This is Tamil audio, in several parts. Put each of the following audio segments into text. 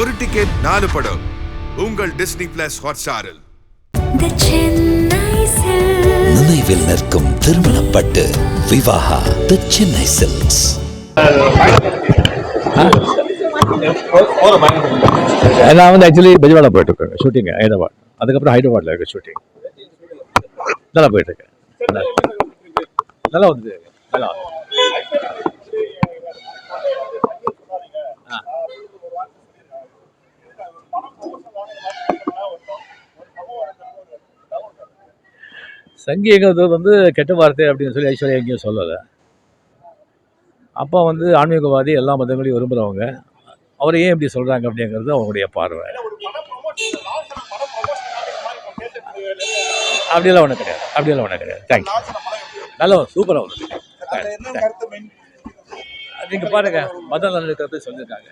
ஒரு டிக்கெட் நாலு படம். உங்கள் டிஸ்னி பிளஸ் ஹாட்ஸ்டாரில். நினைவில் நிற்கும் திருமணப்பட்டு விவாகா தி சென்னை சில்க்ஸ் நான் வந்து ஆக்சுவலி பெஜவாடா போயிட்டு இருக்கேன் ஷூட்டிங் ஹைதராபாத். அதுக்கப்புறம் ஹைதராபாத்ல இருக்க ஷூட்டிங் நல்லா போயிட்டு இருக்கேன் நல்லா. நல்லா வந்து நல்லா. சங்கீங்கிறது வந்து கெட்ட வார்த்தை அப்படின்னு சொல்லி ஐஸ்வர்யா எங்கேயும் சொல்லலை. அப்பா வந்து ஆன்மீகவாதி எல்லா மதங்களையும் விரும்புகிறவங்க அவரை ஏன் இப்படி சொல்கிறாங்க அப்படிங்கிறது அவங்களுடைய பார்வை. அப்படியெல்லாம் ஒன்றும் கிடையாது. அப்படியெல்லாம் ஒன்றும் கிடையாது. தேங்க்யூ நல்லா சூப்பராக வந்து நீங்கள் பாருங்க மத நலனுக்கு சொல்லியிருக்காங்க.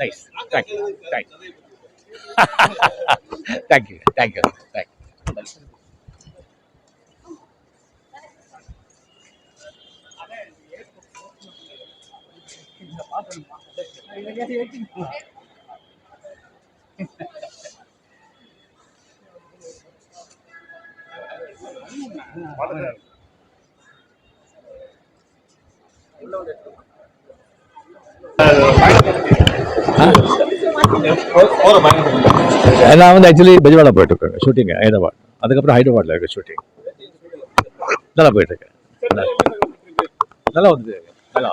Nice thank you thank you thank you thank you நான் வந்து ஆக்சுவலி பெஜவாடா போயிட்டு இருக்கேன் ஷூட்டிங் ஹைதராபாத். அதுக்கப்புறம் ஹைதராபாத்ல இருக்க ஷூட்டிங் நல்லா போயிட்டு இருக்கேன் நல்லா நல்லா வந்து நல்லா.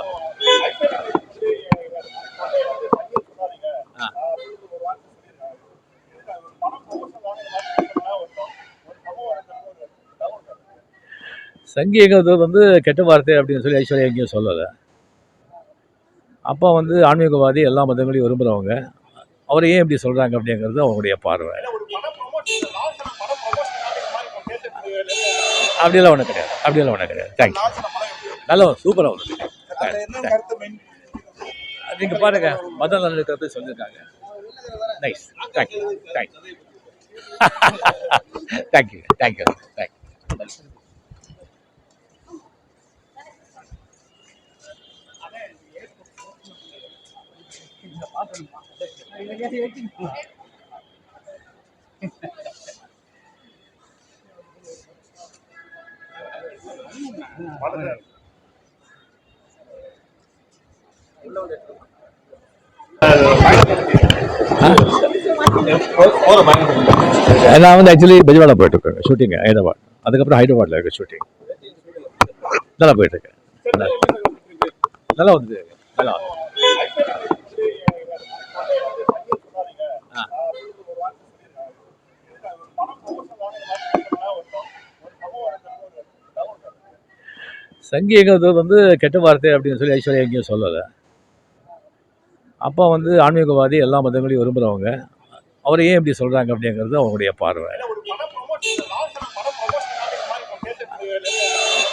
சங்கீங்கிறது வந்து கெட்ட வார்த்தை அப்படின்னு சொல்லி ஐஸ்வர்யா எங்கேயும் சொல்லலை. அப்பா வந்து ஆன்மீகவாதி எல்லா மதங்களையும் விரும்புகிறவங்க அவர் ஏன் இப்படி சொல்கிறாங்க அப்படிங்கிறது அவங்களுடைய பார்வை. அப்படியெல்லாம் ஒன்றும் கிடையாது. அப்படியெல்லாம் ஒன்றும் கிடையாது. தேங்க்யூ நல்லா சூப்பராக வந்து நீங்கள் பாருங்க மத நலனுக்கு சொல்லியிருக்காங்க. Nice thank you thank you thank you thank you thank you நான் வந்து ஆக்சுவலி பெஜவாடா போயிட்டு இருக்கேன் ஷூட்டிங் ஹைதராபாத். அதுக்கப்புறம் ஹைதராபாத்ல இருக்கு ஷூட்டிங் நல்லா போயிட்டு இருக்கேன் நல்லா நல்லா வந்து நல்லா சங்கீங்கிறது வந்து கெட்ட வார்த்தை அப்படின்னு சொல்லி ஐஸ்வர்யா எங்கேயும் சொல்லலை. அப்பா வந்து ஆன்மீகவாதி எல்லா மதங்களையும் விரும்புகிறவங்க அவர் ஏன் இப்படி சொல்கிறாங்க அப்படிங்கிறது அவங்களுடைய பார்வை.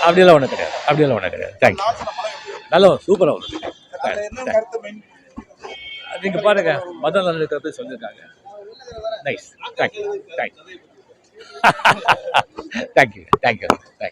அப்படியெல்லாம் ஒன்றும் கிடையாது. அப்படியெல்லாம் ஒன்றும் கிடையாது. தேங்க்யூ நல்லா சூப்பராக வந்து நீங்கள் பாருங்க மத நலனுக்கு சொல்லியிருக்காங்க. Nice thank you thank you thank you thank you thank you